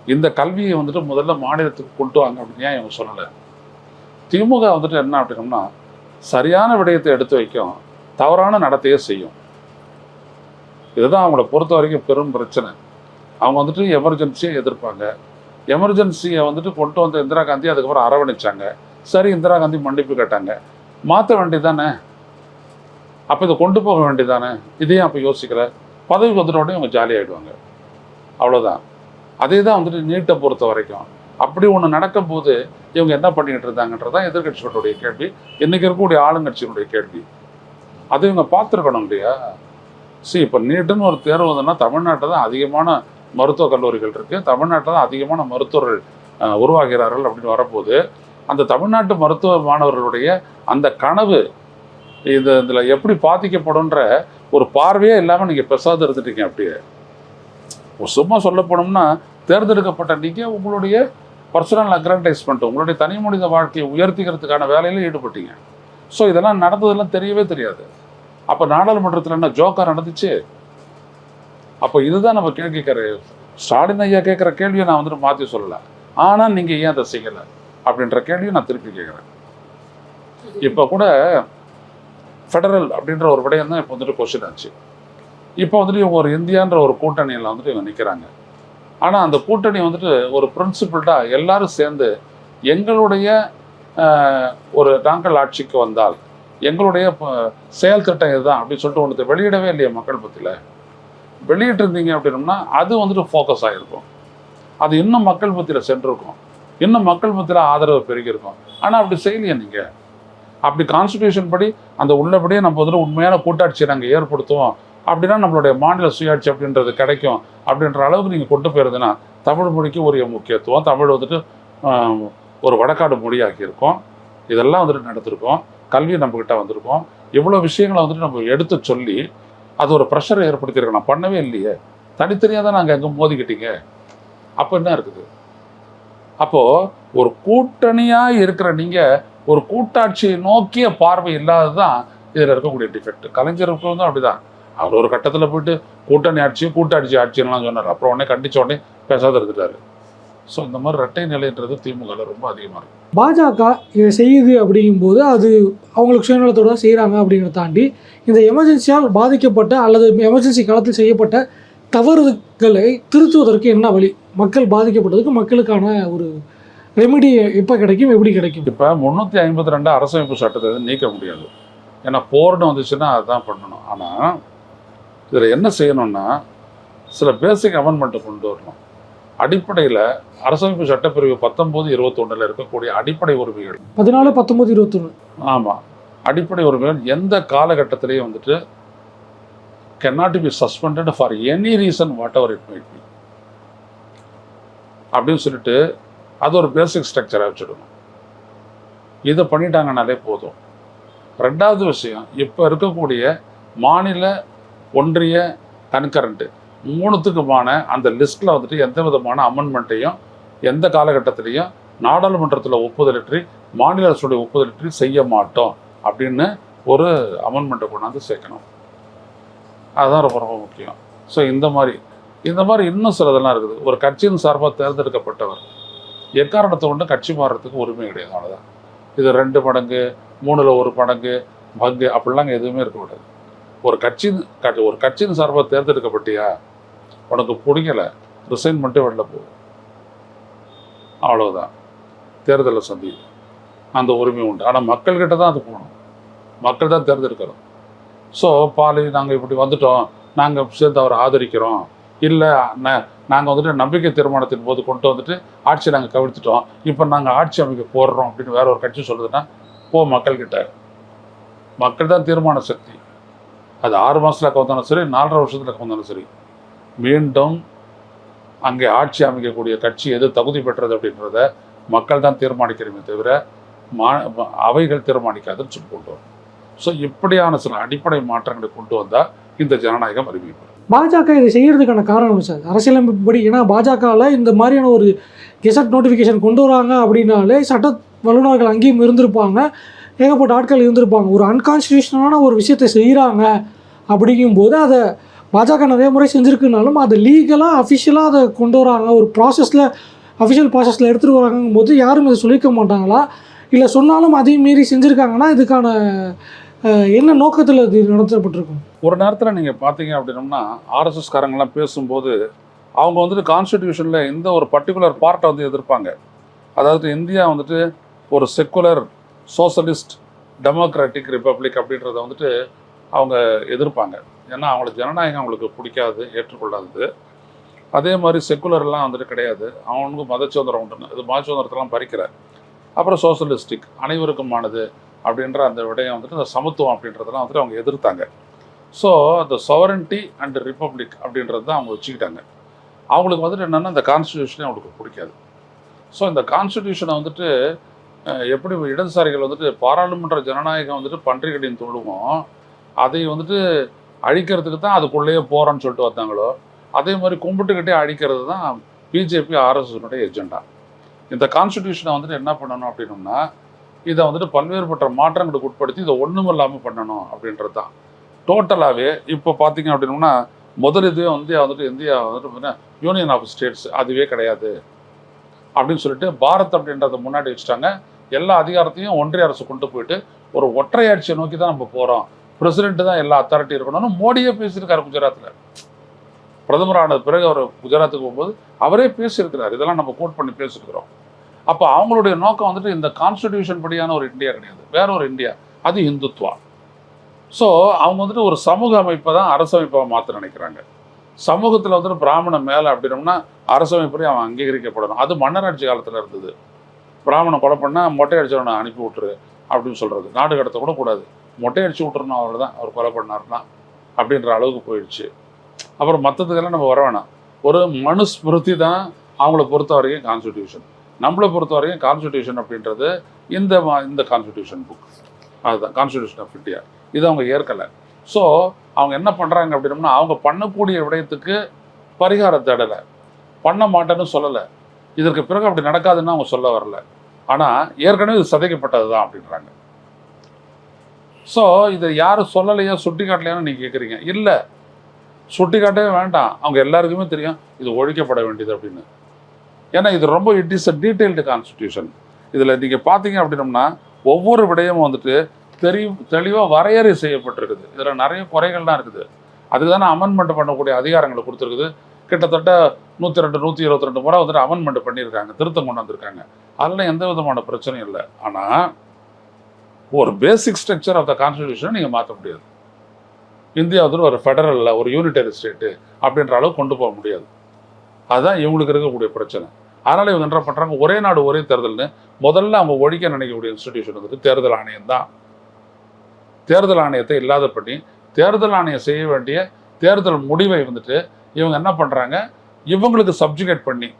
[SPEAKER 1] இந்த கல்வியை வந்துட்டு முதல்ல மாநிலத்துக்கு கொண்டு வாங்க அப்படின்னு ஏன் இவங்க சொல்லலை? திமுக வந்துட்டு என்ன அப்படின்னோம்னா சரியான விடயத்தை எடுத்து வைக்கும் தவறான நடத்தையே செய்யும். இதுதான் அவங்கள பொறுத்த வரைக்கும் பெரும் பிரச்சனை. அவங்க வந்துட்டு எமர்ஜென்சியை எதிர்ப்பாங்க. எமர்ஜென்சியை வந்துட்டு கொண்டு வந்த இந்திரா காந்தி அதுக்கப்புறம் அரவணைச்சாங்க. சரி இந்திரா காந்தி மன்னிப்பு கேட்டாங்க. மாற்ற வேண்டியதானே அப்போ இதை கொண்டு போக வேண்டியதானே இதையும் அப்போ யோசிக்கல. பதவிக்கு வந்துட்டோடனே உடனே ஜாலியாகிடுவாங்க அவ்வளோதான் அதே தான் வந்துட்டு நீட்டை பொறுத்த வரைக்கும். அப்படி ஒன்று நடக்கும்போது இவங்க என்ன பண்ணிக்கிட்டு இருந்தாங்கன்றது தான் எதிர்கட்சிகளுடைய கேள்வி. இன்றைக்கி இருக்கக்கூடிய ஆளுங்கட்சியினுடைய கேள்வி. அதை இவங்க பார்த்துருக்கணும் இல்லையா? சரி இப்போ நீட்டுன்னு ஒரு தேர்வு வந்ததுன்னா தமிழ்நாட்டில் தான் அதிகமான மருத்துவக் கல்லூரிகள் இருக்குது தமிழ்நாட்டில் தான் அதிகமான மருத்துவர்கள் உருவாகிறார்கள் அப்படின்னு வரப்போது அந்த தமிழ்நாட்டு மருத்துவ மாணவர்களுடைய அந்த கனவு இது இதில் எப்படி பாதிக்கப்படும்ன்ற ஒரு பார்வையே இல்லாமல் நீங்கள் பெசாது இருந்துட்டீங்க அப்படியே. சும்மா சொல்ல போனோம்னா தேர்ந்தெடுக்கப்பட்ட நீங்கள் உங்களுடைய பர்சனல் அக்ரண்டைஸ்மெண்ட் உங்களுடைய தனி மனித வாழ்க்கையை உயர்த்திக்கிறதுக்கான வேலையில் ஈடுபட்டீங்க. ஸோ இதெல்லாம் நடந்ததெல்லாம் தெரியவே தெரியாது. அப்போ நாடாளுமன்றத்தில் என்ன ஜோக்கா நடந்துச்சு? அப்போ இதுதான் நம்ம கேள்வி ஸ்டாலின் ஐயா கேட்குற கேள்வியை நான் வந்துட்டு மாற்றி சொல்லலை. ஆனால் நீங்கள் ஏன் அதை செய்யலை? அப்படின்ற கேள்வியை நான் திருப்பி கேட்குறேன் இப்போ கூட ஃபெடரல் அப்படின்ற ஒரு விடயம் தான் இப்போ வந்துட்டு கொஸ்டின் ஆச்சு. இப்போ வந்துட்டு இவங்க ஒரு இந்தியான்ற ஒரு கூட்டணியில் வந்துட்டு இவங்க நிற்கிறாங்க ஆனால் அந்த கூட்டணி வந்துட்டு ஒரு பிரின்சிபிள்டாக எல்லாரும் சேர்ந்து எங்களுடைய ஒரு நாங்கள் ஆட்சிக்கு வந்தால் எங்களுடைய செயல் திட்டம் இதுதான் அப்படின்னு சொல்லிட்டு ஒன்று வெளியிடவே இல்லையா மக்கள் பற்றியில் வெளியிட்டிருந்தீங்க அப்படின்னம்னா அது வந்துட்டு ஃபோக்கஸ் ஆகிருக்கும் அது இன்னும் மக்கள் மத்தியில் சென்றிருக்கும். இன்னும் மக்கள் மத்தியில் ஆதரவு பெருகியிருக்கும். ஆனால் அப்படி செய்யலையே நீங்கள் அப்படி கான்ஸ்டியூஷன் படி அந்த உள்ளபடியே நம்ம வந்துட்டு உண்மையான கூட்டாட்சியை நாங்கள் ஏற்படுத்துவோம். அப்படின்னா நம்மளுடைய மாநில சுயாட்சி அப்படின்றது கிடைக்கும் அப்படின்ற அளவுக்கு நீங்கள் கொண்டு போயிருந்தீங்கன்னா தமிழ் மொழிக்கு உரிய முக்கியத்துவம். தமிழ் வந்துட்டு ஒரு வடக்காடு மொழியாக்கி இருக்கோம். இதெல்லாம் வந்துட்டு நடத்திருக்கோம் கல்வி நம்மக்கிட்ட வந்திருக்கோம். இவ்வளோ விஷயங்களை வந்துட்டு நம்ம எடுத்து சொல்லி அது ஒரு ப்ரெஷரை ஏற்படுத்தியிருக்கோம் நான் பண்ணவே இல்லையே. தனித்தனியாக தான் நாங்கள் எங்கே மோதிக்கிட்டீங்க. அப்போ என்ன இருக்குது? அப்போது ஒரு கூட்டணியாக இருக்கிற நீங்கள் ஒரு கூட்டாட்சியை நோக்கிய பார்வை இல்லாதது தான் இதில் இருக்கக்கூடிய டிஃபெக்ட் கலைஞருக்கு வந்து அப்படிதான். அவர் ஒரு கட்டத்தில் போயிட்டு கூட்டணி ஆட்சி கூட்டாட்சி ஆட்சின்லாம் சொன்னார். அப்புறம் உடனே கண்டிச்ச உடனே பேசாத இருந்துட்டாரு. ஸோ இந்த மாதிரி ரெட்டை நிலைன்றது திமுகவில் ரொம்ப அதிகமாக இருக்கு.
[SPEAKER 2] பாஜக இதை செய்யுது அப்படிங்கும்போது அது அவங்களுக்கு சுயநலத்தோட தான் செய்கிறாங்க அப்படிங்கிறத தாண்டி இந்த எமர்ஜென்சியால் பாதிக்கப்பட்ட அல்லது எமர்ஜென்சி காலத்தில் செய்யப்பட்ட தவறுகளை திருத்துவதற்கு என்ன வழி? மக்கள் பாதிக்கப்பட்டதுக்கு மக்களுக்கான ஒரு ரெமெடி எப்போ கிடைக்கும் எப்படி கிடைக்கும்?
[SPEAKER 1] இப்போ முந்நூற்றி ஐம்பத்தி ரெண்டு அரசமைப்பு சட்டத்தை வந்து நீக்க முடியாது. ஏன்னா போர்னு வந்துச்சுன்னா அதுதான் பண்ணணும். ஆனால் இதில் என்ன செய்யணும்னா சில பேசிக் அமெண்ட்மெண்ட்டை கொண்டு வரணும். அடிப்படையில் அரசமைப்பு சட்டப்பிரிவு பத்தொம்போது இருபத்தொன்னில் இருக்கக்கூடிய அடிப்படை உரிமைகள்.
[SPEAKER 2] பதினாலு பத்தொம்போது இருபத்தொன்று
[SPEAKER 1] ஆமாம் அடிப்படை உரிமைகள் எந்த காலகட்டத்திலையும் வந்துட்டு cannot be suspended for any reason whatever it might be அப்படின்னு சொல்லிட்டு அது ஒரு பேசிக் ஸ்ட்ரக்சராக வச்சுடணும் இதை பண்ணிட்டாங்கனாலே போதும். ரெண்டாவது விஷயம் இப்போ இருக்கக்கூடிய மாநில ஒன்றிய கன்கரண்ட்டு மூணுத்துக்குமான அந்த லிஸ்ட்டில் வந்துட்டு எந்த விதமான அமெண்ட்மெண்ட்டையும் எந்த காலகட்டத்திலையும் நாடாளுமன்றத்தில் ஒப்புதலின்றி மாநில அரசுடைய ஒப்புதலின்றி செய்ய மாட்டோம் அப்படின்னு ஒரு அமெண்ட்மெண்ட்டை கொண்டாந்து சேர்க்கணும். அதுதான் ரொம்ப ரொம்ப முக்கியம். ஸோ இந்த மாதிரி இந்த மாதிரி இன்னும் சிலதெல்லாம் இருக்குது. ஒரு கட்சியின் சார்பாக தேர்ந்தெடுக்கப்பட்டவர். எக்காரணத்தை கொண்டு கட்சி மாறுறதுக்கு உரிமை கிடையாது அவ்வளோதான் இது ரெண்டு மடங்கு மூணில் ஒரு மடங்கு பங்கு அப்படிலாம் எதுவுமே இருக்கக்கூடாது. ஒரு கட்சி கட்சி- ஒரு கட்சியின் சார்பாக தேர்ந்தெடுக்கப்பட்டியா? உனக்கு பிடிக்கலை. ரிசைன் பண்ணிட்டு வெளில போ. அவ்வளோதான் தேர்தலை சந்தி. அந்த உரிமை உண்டு. ஆனால் மக்கள்கிட்ட தான் அது போகணும். மக்கள் தான் தேர்ந்தெடுக்கிறோம் ஸோ பாலி நாங்கள் இப்படி வந்துட்டோம். நாங்கள் சேர்ந்து அவரை ஆதரிக்கிறோம். இல்லை ந நாங்கள் வந்துட்டு நம்பிக்கை தீர்மானத்தின் போது கொண்டு வந்துட்டு ஆட்சி நாங்கள் கவிழ்த்துட்டோம். இப்போ நாங்கள் ஆட்சி அமைக்க போடுறோம் அப்படின்னு வேற ஒரு கட்சி சொல்லுதுன்னா போ மக்கள்கிட்ட. மக்கள் தான் தீர்மான சக்தி. அது ஆறு மாதத்தில் கவுந்தாலும் சரி நாலரை வருஷத்தில் கவுந்தாலும் சரி. மீண்டும் அங்கே ஆட்சி அமைக்கக்கூடிய கட்சி எது தகுதி பெற்றது அப்படின்றத மக்கள் தான் தீர்மானிக்கிறமே தவிர மா அவைகள் தீர்மானிக்காதுன்னு சொல்லி கொண்டு வரும். ஸோ இப்படியான சில அடிப்படை மாற்றங்களை கொண்டு வந்தால் இந்த ஜனநாயகம் அறிவிக்கப்படும்.
[SPEAKER 2] பாஜக இதை செய்யறதுக்கான காரணம் சார்? அரசியலமைப்புப்படி ஏன்னா பாஜகவில் இந்த மாதிரியான ஒரு கெசட் நோட்டிஃபிகேஷன் கொண்டு வராங்க அப்படின்னாலே சட்ட வல்லுநர்கள் அங்கேயும் இருந்திருப்பாங்க. ஏகப்பட்ட ஆட்கள் இருந்திருப்பாங்க. ஒரு அன்கான்ஸ்டியூஷனான ஒரு விஷயத்தை செய்கிறாங்க அப்படிங்கும்போது அதை பாஜக நிறைய முறை செஞ்சுருக்குனாலும் அதை லீகலாக அஃபிஷியலாக அதை கொண்டு வராங்க. ஒரு ப்ராசஸில் அஃபிஷியல் ப்ராசஸில் எடுத்துகிட்டு வராங்கும் போது யாரும் இதை சொல்லிக்க மாட்டாங்களா? இல்லை சொன்னாலும் அதையும் மீறி செஞ்சுருக்காங்கன்னா இதுக்கான என்ன நோக்கத்தில் இது நடத்தப்பட்டிருக்கும்?
[SPEAKER 1] ஒரு நேரத்தில் நீங்கள் பார்த்தீங்க அப்படின்னம்னா ஆர்எஸ்எஸ்காரங்கெல்லாம் பேசும்போது அவங்க வந்துட்டு கான்ஸ்டிடியூஷனில் இந்த ஒரு பர்டிகுலர் பார்ட்டை வந்து எதிர்ப்பாங்க. அதாவது இந்தியா வந்துட்டு ஒரு செக்குலர் சோசலிஸ்ட் டெமோக்ராட்டிக் ரிப்பப்ளிக் அப்படின்றத வந்துட்டு அவங்க எதிர்ப்பாங்க. ஏன்னா அவங்களுக்கு ஜனநாயகம் அவங்களுக்கு பிடிக்காது ஏற்றுக்கொள்ளாதது. அதே மாதிரி செக்குலர்லாம் வந்துட்டு கிடையாது. அவனுக்கு மத சுதந்திரம் உண்டுன்னு இது மத சுதந்திரத்தெல்லாம் பறிக்கிறார் அப்புறம் சோசலிஸ்டிக் அனைவருக்குமானது அப்படின்ற அந்த விடயம் வந்துட்டு இந்த சமத்துவம் அப்படின்றதெல்லாம் வந்துட்டு அவங்க எதிர்த்தாங்க. ஸோ அந்த sovereignty அண்ட் ரிப்பப்ளிக் அப்படின்றது தான் அவங்க வச்சுக்கிட்டாங்க. அவங்களுக்கு வந்துட்டு என்னென்னா இந்த கான்ஸ்டியூஷனே அவங்களுக்கு பிடிக்காது. ஸோ இந்த கான்ஸ்டியூஷனை வந்துட்டு எப்படி இடதுசாரிகள் வந்துட்டு பாராளுமன்ற ஜனநாயகம் வந்துட்டு பன்றிகளின் தொழுவோம் அதை வந்துட்டு அழிக்கிறதுக்கு தான் அதுக்குள்ளேயே போகிறோன்னு சொல்லிட்டு வந்தாங்களோ அதே மாதிரி கும்பிட்டுக்கிட்டே அழிக்கிறது தான் பிஜேபி ஆர்எஸ்எஸ்னுடைய எஜெண்டா இந்த கான்ஸ்டிடியூஷனை வந்துட்டு என்ன பண்ணணும் அப்படின்னோம்னா இதை வந்துட்டு பல்வேறுபட்ட மாற்றங்களுக்கு உட்படுத்தி இதை ஒன்றும் இல்லாமல் பண்ணணும் அப்படின்றது தான். டோட்டலாகவே இப்போ பார்த்தீங்க அப்படின்னோம்னா முதல் இதுவே வந்து வந்துட்டு இந்தியா வந்துட்டு யூனியன் ஆஃப் ஸ்டேட்ஸ் அதுவே கிடையாது. அப்படின்னு சொல்லிட்டு பாரத் அப்படின்றத முன்னாடி வச்சுட்டாங்க. எல்லா அதிகாரத்தையும் ஒன்றிய அரசு கொண்டு போயிட்டு ஒரு ஒற்றையாட்சியை நோக்கி தான் நம்ம போகிறோம் பிரசிடென்ட் தான் எல்லா அத்தாரிட்டி இருக்கணும்னு மோடியே பேசியிருக்காரு குஜராத்தில் பிரதமர் ஆனது பிறகு அவர் குஜராத்துக்கு போகும்போது அவரே பேசியிருக்கிறார். இதெல்லாம் நம்ம கோட் பண்ணி பேசியிருக்கிறோம். அப்போ அவங்களுடைய நோக்கம் வந்துட்டு இந்த கான்ஸ்டிடியூஷன் படியான ஒரு இந்தியா கிடையாது. வேற ஒரு இந்தியா. அது இந்துத்வா. ஸோ அவங்க வந்துட்டு ஒரு சமூக அமைப்பை தான் அரசமைப்பாக மாற்ற நினைக்கிறாங்க. சமூகத்தில் வந்துட்டு பிராமணன் மேலே அப்படின்னோம்னா அரசமைப்படி அவன் அங்கீகரிக்கப்படணும். அது மன்னராட்சி காலத்தில் இருந்தது. பிராமணன் கொலை பண்ணால் மொட்டை அடிச்சவனை அனுப்பி விட்டுரு அப்படின்னு சொல்கிறது நாடு கடத்த கூட கூடாது. மொட்டை அடிச்சு விட்டுறணும் அவர் தான் அவர் கொலை பண்ணாருன்னா அப்படின்ற அளவுக்கு போயிடுச்சு. அப்புறம் மற்றதுக்கெல்லாம் நம்ம வர வேணாம். ஒரு மனுஸ்மிருதி தான் அவங்கள பொறுத்த வரைக்கும் கான்ஸ்டிடியூஷன் நம்மளை பொறுத்த வரைக்கும் கான்ஸ்டிடியூஷன் அப்படின்றது இந்த மா- இந்த கான்ஸ்டிடியூஷன் புக் அதுதான் கான்ஸ்டிடியூஷன் ஆஃப் இந்தியா இது அவங்க ஏற்கலை. ஸோ அவங்க என்ன பண்ணுறாங்க அப்படின்னம்னா அவங்க பண்ணக்கூடிய விடயத்துக்கு பரிகார தேடலை. பண்ண மாட்டேன்னு சொல்லலை. இதற்கு பிறகு அப்படி நடக்காதுன்னு அவங்க சொல்ல வரல. ஆனால் ஏற்கனவே இது சதைக்கப்பட்டது தான் அப்படின்றாங்க. ஸோ இதை யாரும் சொல்லலையா சுட்டி காட்டலையான்னு நீங்கள் கேட்குறீங்க இல்லை. சுட்டி காட்டவே வேண்டாம். அவங்க எல்லாருக்குமே தெரியும் இது ஒழிக்கப்பட வேண்டியது அப்படின்னு. ஏன்னா இது ரொம்ப it is a detailed constitution இதில் நீங்கள் பார்த்தீங்க அப்படின்னம்னா ஒவ்வொரு விடயமும் வந்துட்டு தெரி தெளிவாக வரையறை செய்யப்பட்டிருக்குது. இதில் நிறைய குறைகள்லாம் இருக்குது. அதுக்கு தானே அமெண்ட்மெண்ட் பண்ணக்கூடிய அதிகாரங்களை கொடுத்துருக்குது. கிட்டத்தட்ட நூற்றி ரெண்டு நூற்றி இருபத்தி ரெண்டு முறை வந்துட்டு அமெண்ட்மெண்ட் பண்ணியிருக்காங்க திருத்தம் கொண்டு வந்திருக்காங்க. அதெல்லாம் எந்த விதமான பிரச்சனையும் இல்லை. ஆனால் ஒரு பேசிக் ஸ்ட்ரக்சர் ஆஃப் த கான்ஸ்டிடியூஷனை நீங்கள் மாற்ற முடியாது. இந்தியா வந்து ஒரு ஃபெடரலில் ஒரு யூனிட்டரி ஸ்டேட்டு அப்படின்ற அளவுக்கு கொண்டு போக முடியாது. அதுதான் இவங்களுக்கு இருக்கக்கூடிய பிரச்சனை. அதனால் இவங்க என்ன பண்ணுறாங்க ஒரே நாடு ஒரே தேர்தல்னு முதல்ல அவங்க ஒழிக்க நினைக்கக்கூடிய இன்ஸ்டிடியூஷன் வந்துட்டு தேர்தல் ஆணையம் தான். தேர்தல் ஆணையத்தை இல்லாத பண்ணி தேர்தல் ஆணையம் செய்ய வேண்டிய தேர்தல் முடிவை வந்துட்டு இவங்க என்ன பண்ணுறாங்க இவங்களுக்கு சப்ஜுகேட் பண்ணி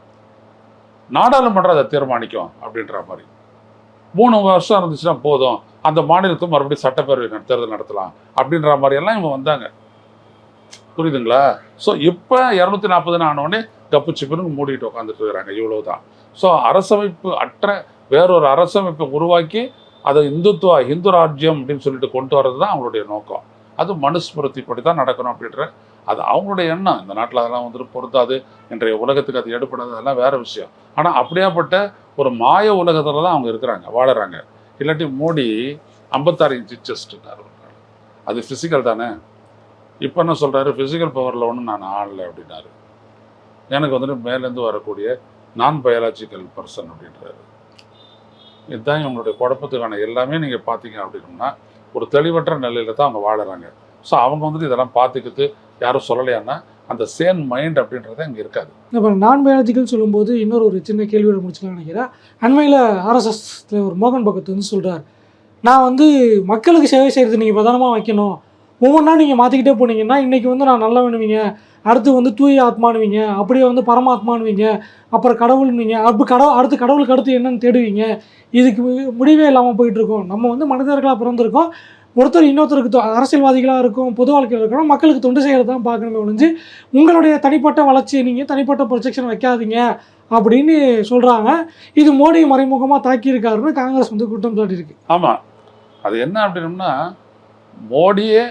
[SPEAKER 1] நாடாளுமன்றம் அதை தீர்மானிக்கும் அப்படின்ற மாதிரி. மூணு வருஷம் இருந்துச்சுன்னா போதும். அந்த மாநிலத்துக்கு மறுபடியும் சட்டப்பேரவை தேர்தல் நடத்தலாம் அப்படின்ற மாதிரியெல்லாம் இவங்க வந்தாங்க. புரியுதுங்களா? ஸோ இப்போ இரநூத்தி நாற்பதுன்னு ஆனோடனே கப்பு சிப்புன்னு மூடிட்டு உட்காந்துட்டு இருக்கிறாங்க. இவ்வளவுதான். ஸோ அரசமைப்பு அற்ற வேறொரு அரசமைப்பை உருவாக்கி அதை இந்துத்துவா இந்து ராஜ்யம் அப்படின்னு சொல்லிட்டு கொண்டு வர்றது தான் அவங்களுடைய நோக்கம். அது மனுஸ்மிருதிப்படி தான் நடக்கணும் அப்படின்ற அது அவங்களுடைய எண்ணம். இந்த நாட்டில் அதெல்லாம் வந்துட்டு பொருத்தாது இன்றைய உலகத்துக்கு அது எடுப்படாது அதெல்லாம் வேறு விஷயம். ஆனால் அப்படியாப்பட்ட ஒரு மாய உலகத்தில் தான் அவங்க இருக்கிறாங்க வாழுறாங்க. இல்லாட்டி மோடி ஐம்பத்தாறு இன்ச்சு செஸ்ட்னாரு அது ஃபிசிக்கல் தானே? இப்போ என்ன சொல்கிறாரு ஃபிசிக்கல் பவரில் ஒன்றும் நான் ஆடலை அப்படின்னாரு. எனக்கு வந்துட்டு மேலேருந்து வரக்கூடிய நான் பயாலஜிக்கல் பர்சன் அப்படின்றாரு. இதுதான் இவங்களுடைய குழப்பத்துக்கான எல்லாமே நீங்கள் பார்த்தீங்க அப்படின்னா ஒரு தெளிவற்ற நிலையில தான் அவங்க வாழறாங்க. ஸோ அவங்க வந்துட்டு இதெல்லாம் பார்த்துக்கிட்டு யாரும் சொல்லலையான்னா அந்த சேம் மைண்ட் அப்படின்றத இங்கே இருக்காது.
[SPEAKER 2] இப்போ நான் பயாலஜிக்கல் சொல்லும்போது இன்னொரு ஒரு சின்ன கேள்வியோட முடிச்சுக்கலாம் நினைக்கிறேன். அண்மையில் ஆர்எஸ்எஸ் தலைவர் மோகன் பகத் வந்து சொல்கிறார் நான் வந்து மக்களுக்கு சேவை செய்கிறது நீங்கள் பிரதானமாக வைக்கணும். ஒவ்வொன்றா நீங்கள் மாற்றிக்கிட்டே போனீங்கன்னா இன்றைக்கி வந்து நான் நல்லவனுவீங்க அடுத்து வந்து தூய ஆத்மானுவீங்க அப்படியே வந்து பரமாத்மானுவீங்க அப்புறம் கடவுள்னுவீங்க அப்படி கடவுள் அடுத்து கடவுளுக்கு அடுத்து என்னன்னு தேடுவீங்க. இதுக்கு முடிவே இல்லாமல் போயிட்டுருக்கோம் நம்ம வந்து மனிதர்களாக பிறந்திருக்கோம். ஒருத்தர் இன்னொருத்தருக்கு தொ- அரசியல்வாதிகளாக இருக்கும் பொது வாழ்க்கையில் இருக்கணும் மக்களுக்கு தொண்டு செய்கிறது தான் பார்க்கணுமே ஒழிஞ்சு உங்களுடைய தனிப்பட்ட வளர்ச்சியை நீங்கள் தனிப்பட்ட ப்ரொஜெக்ஷன் வைக்காதீங்க அப்படின்னு சொல்கிறாங்க இது மோடி மறைமுகமாக தாக்கியிருக்காருன்னு காங்கிரஸ் வந்து குற்றம் சாட்டியிருக்கு.
[SPEAKER 1] ஆமாம் அது என்ன அப்படின்னம்னா மோடியே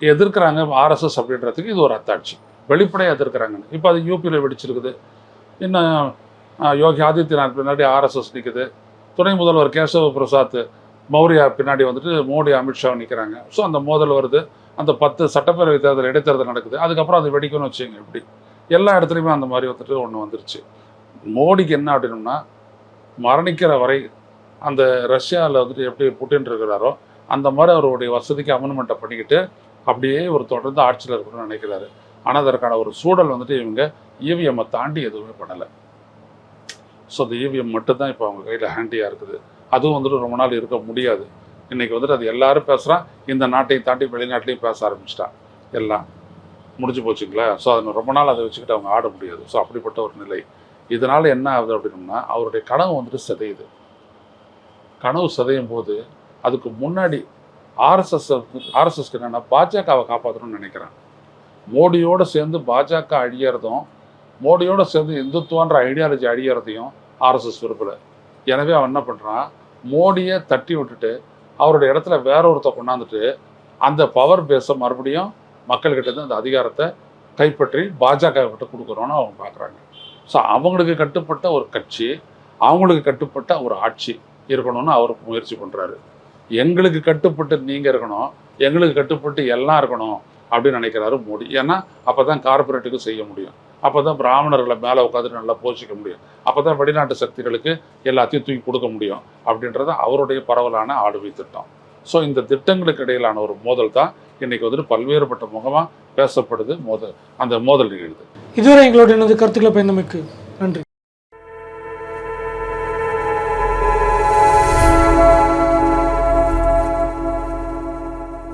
[SPEAKER 1] எதிர்க்கிறாங்க ஆர்எஸ்எஸ் அப்படின்றதுக்கு இது ஒரு அத்தாட்சி. வெளிப்படையாக எதிர்க்கிறாங்க. இப்போ அது யூபியில் வெடிச்சிருக்குது. இன்னும் யோகி ஆதித்யநாத் பின்னாடி ஆர்எஸ்எஸ் நிற்குது துணை முதல்வர் கேசவ பிரசாத் மௌரியா பின்னாடி வந்துட்டு மோடி அமித்ஷா நிற்கிறாங்க ஸோ அந்த மோதல் வருது. அந்த பத்து சட்டப்பேரவை தேர்தல் இடைத்தேர்தல் நடக்குது. அதுக்கப்புறம் அது வெடிக்கணும்னு வச்சுங்க இப்படி எல்லா இடத்துலையுமே அந்த மாதிரி வந்துட்டு ஒன்று வந்துருச்சு. மோடிக்கு என்ன அப்படின்னம்னா மரணிக்கிற வரை அந்த ரஷ்யாவில் வந்துட்டு எப்படி புட்டின் இருக்கிறாரோ அந்த மாதிரி அவருடைய வசதிக்கு அமெண்ட்மெண்ட்டை பண்ணிக்கிட்டு அப்படியே ஒரு தொடர்ந்து ஆட்சியில் இருக்கணும்னு நினைக்கிறாரு. ஆனால் அதற்கான ஒரு சூழல் வந்துட்டு இவங்க இவிஎம்மை தாண்டி எதுவுமே பண்ணலை. ஸோ அந்த இவிஎம் மட்டும்தான் இப்போ அவங்க கையில் ஹேண்டியாக இருக்குது. அதுவும் வந்துட்டு ரொம்ப நாள் இருக்க முடியாது. இன்னைக்கு வந்துட்டு அது எல்லாரும் பேசுகிறான் இந்த நாட்டையும் தாண்டி வெளிநாட்டிலையும் பேச ஆரம்பிச்சிட்டான் எல்லாம் முடிஞ்சு போச்சுங்களா? ஸோ அதை ரொம்ப நாள் அதை வச்சுக்கிட்டு அவங்க ஆட முடியாது. ஸோ அப்படிப்பட்ட ஒரு நிலை. இதனால் என்ன ஆகுது அப்படின்னோம்னா அவருடைய கனவு வந்துட்டு சிதையுது. கனவு சிதையும் போது அதுக்கு முன்னாடி ஆர்எஸ்எஸ் ஆர்எஸ்எஸ்க்கு என்னென்னா பாஜகவை காப்பாற்றணும்னு நினைக்கிறான் மோடியோடு சேர்ந்து பாஜக அழியறதும் மோடியோடு சேர்ந்து இந்துத்துவன்ற ஐடியாலஜி அழியறதையும் ஆர்எஸ்எஸ் விரும்பலை. எனவே அவன் என்ன பண்ணுறான் மோடியை தட்டி விட்டுட்டு அவருடைய இடத்துல வேற ஒருத்த கொண்டாந்துட்டு அந்த பவர் பேஸை மறுபடியும் மக்கள்கிட்ட இருந்து அந்த அதிகாரத்தை கைப்பற்றி பாஜக கிட்ட கொடுக்குறோன்னு அவங்க பார்க்குறாங்க. ஸோ அவங்களுக்கு கட்டுப்பட்ட ஒரு கட்சி அவங்களுக்கு கட்டுப்பட்ட ஒரு ஆட்சி இருக்கணும்னு அவர் முயற்சி பண்ணுறாரு எங்களுக்கு கட்டுப்பட்டு நீங்கள் இருக்கணும் எங்களுக்கு கட்டுப்பட்டு எல்லாம் இருக்கணும் அப்படின்னு நினைக்கிறாரு மோடி. ஏன்னா அப்போ தான் கார்பரேட்டுக்கு செய்ய முடியும். அப்போ தான் பிராமணர்களை மேலே உட்காந்துட்டு நல்லா போஷிக்க முடியும். அப்போ தான் வெளிநாட்டு சக்திகளுக்கு எல்லாத்தையும் தூக்கி கொடுக்க முடியும் அப்படின்றது அவருடைய பரவலான ஆளுமை திட்டம். ஸோ இந்த திட்டங்களுக்கு இடையிலான ஒரு மோதல் தான் இன்னைக்கு வந்துட்டு பல்வேறுபட்ட முகமாக பேசப்படுது மோதல் அந்த மோதல் நிகழ்து.
[SPEAKER 2] இதுவரை எங்களோட எனது கருத்துக்களை பயந்தமைக்கு நன்றி.